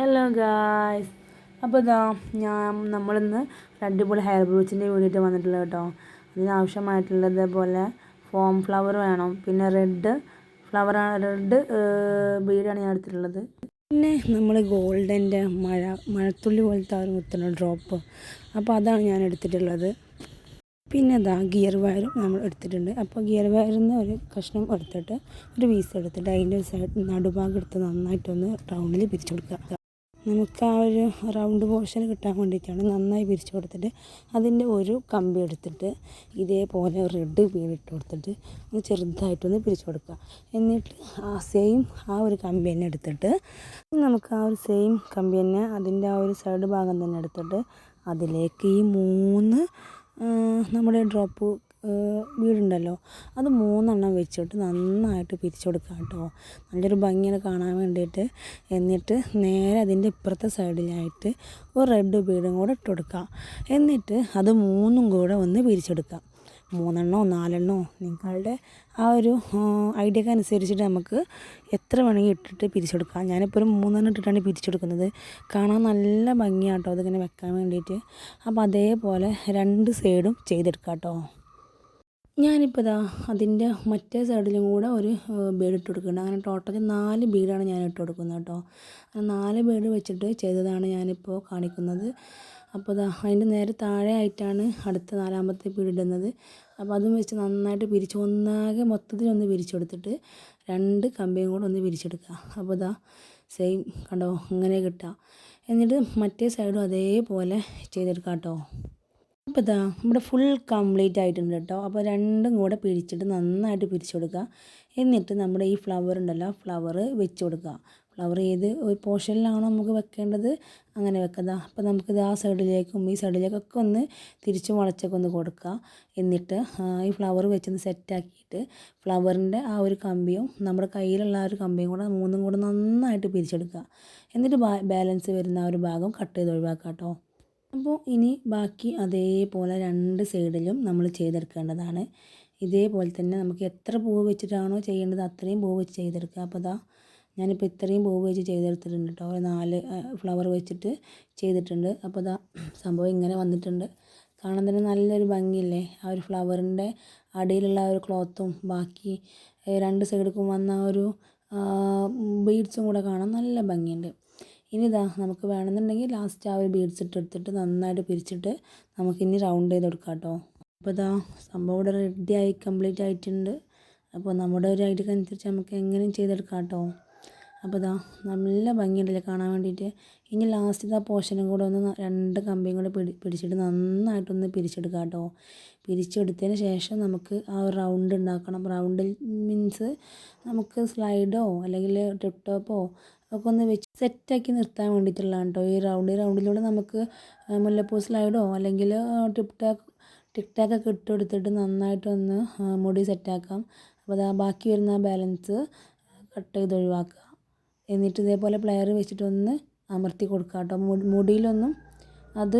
Hello guys അപ്പോൾ ഇതാ ഞാൻ നമ്മളിന്ന് അടിപൊളി ഹെയർ ബ്രൂച്ചിന്റെ വേണ്ടിയിട്ട് വന്നിട്ടുള്ളത് കേട്ടോ. അതിനാവശ്യമായിട്ടുള്ളത് പോലെ ഫോം ഫ്ലവർ വേണം. പിന്നെ റെഡ് ഫ്ലവർ റെഡ് ബീഡാണ് ഞാൻ എടുത്തിട്ടുള്ളത്. പിന്നെ നമ്മൾ ഗോൾഡന്റെ മഴ മഴത്തുള്ളി പോലത്തെ ആ ഒരു കുത്തുന്ന ഡ്രോപ്പ് അപ്പോൾ അതാണ് ഞാൻ എടുത്തിട്ടുള്ളത്. പിന്നെ അതാ ഗിയർ വയറും നമ്മൾ എടുത്തിട്ടുണ്ട്. അപ്പോൾ ഗിയർ വയറിൽ നിന്ന് ഒരു കഷ്ണം എടുത്തിട്ട് ഒരു പീസ് എടുത്തിട്ട് അതിന്റെ സൈഡ് നടുഭാഗം എടുത്ത് നന്നായിട്ടൊന്ന് റൗണ്ടിൽ പിരിച്ചു കൊടുക്കുക. നമുക്ക് ആ ഒരു റൗണ്ട് പോർഷൻ കിട്ടാൻ വേണ്ടിയിട്ടാണ് നന്നായി പിരിച്ചു കൊടുത്തിട്ട് അതിന്റെ ഒരു കമ്പി എടുത്തിട്ട് ഇതേപോലെ റെഡ് വീണിട്ട് കൊടുത്തിട്ട് ഒന്ന് ചെറുതായിട്ടൊന്ന് പിരിച്ചു കൊടുക്കുക. എന്നിട്ട് ആ സെയിം ആ ഒരു കമ്പി തന്നെ എടുത്തിട്ട് നമുക്ക് ആ ഒരു സെയിം കമ്പി തന്നെ അതിന്റെ ആ ഒരു സൈഡ് ഭാഗം തന്നെ എടുത്തിട്ട് അതിലേക്ക് ഈ മൂന്ന് നമ്മുടെ ഡ്രോപ്പ് വീടുണ്ടല്ലോ. അത് മൂന്നെണ്ണം വെച്ചിട്ട് നന്നായിട്ട് പിരിച്ചു കൊടുക്കുക കേട്ടോ. നല്ലൊരു ഭംഗിയാണ് കാണാൻ വേണ്ടിയിട്ട്. എന്നിട്ട് നേരെ അതിന്റെ ഇപ്പുറത്തെ സൈഡിലായിട്ട് ഒരു റെഡ് ബീഡും കൂടെ ഇട്ട് കൊടുക്കുക എന്നിട്ട് അത് മൂന്നും കൂടെ ഒന്ന് പിരിച്ചെടുക്കുക മൂന്നെണ്ണോ നാലെണ്ണോ നിങ്ങളുടെ ആ ഒരു ഐഡിയക്ക് അനുസരിച്ചിട്ട് നമുക്ക് എത്ര വേണമെങ്കിൽ ഇട്ടിട്ട് പിരിച്ചെടുക്കാം. ഞാനിപ്പോൾ ഒരു മൂന്നെണ്ണം ഇട്ടിട്ടാണ് പിരിച്ചെടുക്കുന്നത്. കാണാൻ നല്ല ഭംഗിയാട്ടോ. അതിങ്ങനെ വെക്കാൻ വേണ്ടിയിട്ട്. അപ്പോൾ അതേപോലെ രണ്ട് സൈഡും ചെയ്തെടുക്കാം കേട്ടോ. ഞാനിപ്പോൾ ഇതാ അതിന്റെ മറ്റേ സൈഡിലും കൂടെ ഒരു ബീഡ് ഇട്ട് കൊടുക്കുന്നുണ്ട്. അങ്ങനെ ടോട്ടൽ നാല് ബീഡാണ് ഞാൻ ഇട്ട് കൊടുക്കുന്നത് കേട്ടോ. നാല് ബീഡ് വെച്ചിട്ട് ചെയ്തതാണ് ഞാനിപ്പോൾ കാണിക്കുന്നത്. അപ്പോൾ ഇതാ അതിന്റെ നേരെ താഴെ ആയിട്ടാണ് അടുത്ത നാലാമത്തെ ബീഡ് ഇടുന്നത്. അപ്പോൾ അതും വെച്ച് നന്നായിട്ട് പിരിച്ച് ഒന്നാകെ മൊത്തത്തിൽ ഒന്ന് പിരിച്ചെടുത്തിട്ട് രണ്ട് കമ്പിയും കൂടെ ഒന്ന് പിരിച്ചെടുക്കുക. അപ്പോൾ ഇതാ സെയിം കണ്ടോ അങ്ങനെ കിട്ടുക. എന്നിട്ട് മറ്റേ സൈഡും അതേപോലെ ചെയ്തെടുക്കാം കേട്ടോ. അപ്പോൾ ഇതാ നമ്മുടെ ഫുൾ കംപ്ലീറ്റ് ആയിട്ടുണ്ട് കേട്ടോ. അപ്പോൾ രണ്ടും കൂടെ പിരിച്ചിട്ട് നന്നായിട്ട് പിരിച്ചു കൊടുക്കുക. എന്നിട്ട് നമ്മുടെ ഈ ഫ്ലവർ ഉണ്ടല്ലോ ഫ്ലവർ വെച്ച് കൊടുക്കുക. ഫ്ലവർ ഏത്? ഒരു പോർഷനിലാണോ നമുക്ക് വെക്കേണ്ടത്? അങ്ങനെ വെക്കുക. അപ്പോൾ നമുക്കിത് ആ സൈഡിലേക്കും ഈ സൈഡിലേക്കൊക്കെ ഒന്ന് തിരിച്ച് വളച്ചൊക്കെ ഒന്ന് കൊടുക്കുക. എന്നിട്ട് ഈ ഫ്ലവർ വെച്ചൊന്ന് സെറ്റാക്കിയിട്ട് ഫ്ലവറിന്റെ ആ ഒരു കമ്പിയും നമ്മുടെ കയ്യിലുള്ള ആ ഒരു കമ്പിയും കൂടെ മൂന്നും കൂടെ നന്നായിട്ട് പിരിച്ചെടുക്കുക. എന്നിട്ട് ബാലൻസ് വരുന്ന ആ ഒരു ഭാഗം കട്ട് ചെയ്ത് ഒഴിവാക്കുക കേട്ടോ. അപ്പോൾ ഇനി ബാക്കി അതേപോലെ രണ്ട് സൈഡിലും നമ്മൾ ചെയ്തെടുക്കേണ്ടതാണ്. ഇതേപോലെ തന്നെ നമുക്ക് എത്ര പൂവ് വെച്ചിട്ടാണോ ചെയ്യേണ്ടത് അത്രയും പൂവ് വെച്ച് ചെയ്തെടുക്കുക. അപ്പോൾ അതാ ഞാനിപ്പോൾ ഇത്രയും പൂവ് വെച്ച് ചെയ്തെടുത്തിട്ടുണ്ട് കേട്ടോ. നാല് ഫ്ലവർ വെച്ചിട്ട് ചെയ്തിട്ടുണ്ട്. അപ്പോൾ അതാ സംഭവം ഇങ്ങനെ വന്നിട്ടുണ്ട്. കാണാൻ തന്നെ നല്ലൊരു ഭംഗിയില്ലേ? ആ ഒരു ഫ്ലവറിന്റെ അടിയിലുള്ള ആ ഒരു ക്ലോത്തും ബാക്കി രണ്ട് സൈഡിലും വന്ന ഒരു ബീഡ്സും കൂടെ കാണാൻ നല്ല ഭംഗിയുണ്ട്. ഇനി ഇതാ നമുക്ക് വേണമെന്നുണ്ടെങ്കിൽ ലാസ്റ്റ് ആ ഒരു ബീഡ്സ് ഇട്ട് എടുത്തിട്ട് നന്നായിട്ട് പിരിച്ചിട്ട് നമുക്കിനി റൗണ്ട് ചെയ്ത് കൊടുക്കാം കേട്ടോ അപ്പോൾ ഇതാ സംഭവം ഇവിടെ റെഡി ആയി കംപ്ലീറ്റ് ആയിട്ടുണ്ട്. അപ്പോൾ നമ്മുടെ ഒരു ഐഡിയക്ക് അനുസരിച്ച് നമുക്ക് എങ്ങനെയും ചെയ്തെടുക്കാം കേട്ടോ അപ്പോൾ ഇതാ നല്ല ഭംഗിയുണ്ടല്ലേ കാണാൻ വേണ്ടിയിട്ട്. ഇനി ലാസ്റ്റ് ആ പോർഷനും കൂടെ ഒന്ന് രണ്ട് കമ്പിയും കൂടെ പിടി പിടിച്ചിട്ട് നന്നായിട്ടൊന്ന് പിരിച്ചെടുക്കാം കേട്ടോ പിരിച്ചെടുത്തതിന് ശേഷം നമുക്ക് ആ റൗണ്ട് ഉണ്ടാക്കണം. റൗണ്ടിൽ മീൻസ് നമുക്ക് സ്ലൈഡോ അല്ലെങ്കിൽ ടിപ്ടോപ്പോ ഒക്കെ ഒന്ന് വെച്ച് സെറ്റാക്കി നിർത്താൻ വേണ്ടിയിട്ടുള്ളതാണ് കേട്ടോ ഈ റൗണ്ട് ഈ റൗണ്ടിലൂടെ നമുക്ക് മുല്ലപ്പൂ സ്ലൈഡോ അല്ലെങ്കിൽ ടിപ്ടാക്ക് ടിക് ടാക്ക് ഒക്കെ ഇട്ട് കൊടുത്തിട്ട് നന്നായിട്ടൊന്ന് മുടി സെറ്റാക്കാം അപ്പോൾ അതാ ബാക്കി വരുന്ന ബാലൻസ് കട്ട് ചെയ്ത് ഒഴിവാക്കുക. എന്നിട്ട് ഇതേപോലെ പ്ലെയർ വെച്ചിട്ടൊന്ന് അമർത്തി കൊടുക്കുക കേട്ടോ മുടിയിലൊന്നും അത്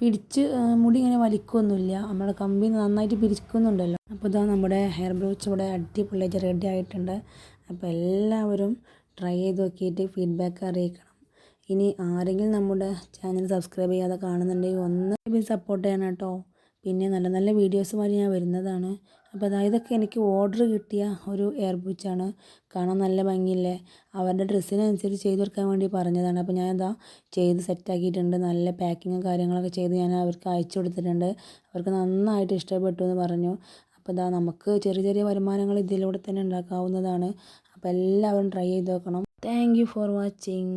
പിടിച്ച് മുടി ഇങ്ങനെ വലിക്കുകയൊന്നുമില്ല നമ്മുടെ കമ്പി നന്നായിട്ട് പിരിക്കുന്നുണ്ടല്ലോ. അപ്പോൾ ഇതാ നമ്മുടെ ഹെയർ ബ്രോച്ച് ഇവിടെ അടിപൊളിയായിട്ട് റെഡി ആയിട്ടുണ്ട്. അപ്പോൾ എല്ലാവരും ട്രൈ ചെയ്ത് നോക്കിയിട്ട് ഫീഡ്ബാക്ക് അറിയിക്കണം. ഇനി ആരെങ്കിലും നമ്മുടെ ചാനൽ സബ്സ്ക്രൈബ് ചെയ്യാതെ കാണുന്നുണ്ടെങ്കിൽ ഒന്ന് സപ്പോർട്ട് ചെയ്യണം കേട്ടോ പിന്നെ നല്ല നല്ല വീഡിയോസുമായി ഞാൻ വരുന്നതാണ്. അപ്പോൾ അതായത് ഇതൊക്കെ എനിക്ക് ഓർഡർ കിട്ടിയ ഒരു എയർ ബുച്ചാണ് കാണാൻ നല്ല ഭംഗിയില്ലേ? അവരുടെ ഡ്രസ്സിനനുസരിച്ച് ചെയ്ത് കൊടുക്കാൻ വേണ്ടി പറഞ്ഞതാണ്. അപ്പോൾ ഞാൻ ഇതാ ചെയ്ത് സെറ്റാക്കിയിട്ടുണ്ട് നല്ല പാക്കിങ്ങും കാര്യങ്ങളൊക്കെ ചെയ്ത് ഞാൻ അവർക്ക് അയച്ചു കൊടുത്തിട്ടുണ്ട്. അവർക്ക് നന്നായിട്ട് ഇഷ്ടപ്പെട്ടു എന്ന് പറഞ്ഞു. അപ്പോൾ ഇതാ നമുക്ക് ചെറിയ ചെറിയ വരുമാനങ്ങൾ ഇതിലൂടെ തന്നെ ഉണ്ടാക്കാവുന്നതാണ്. അപ്പോൾ എല്ലാവരും ട്രൈ ചെയ്ത് നോക്കണം. Thank for watching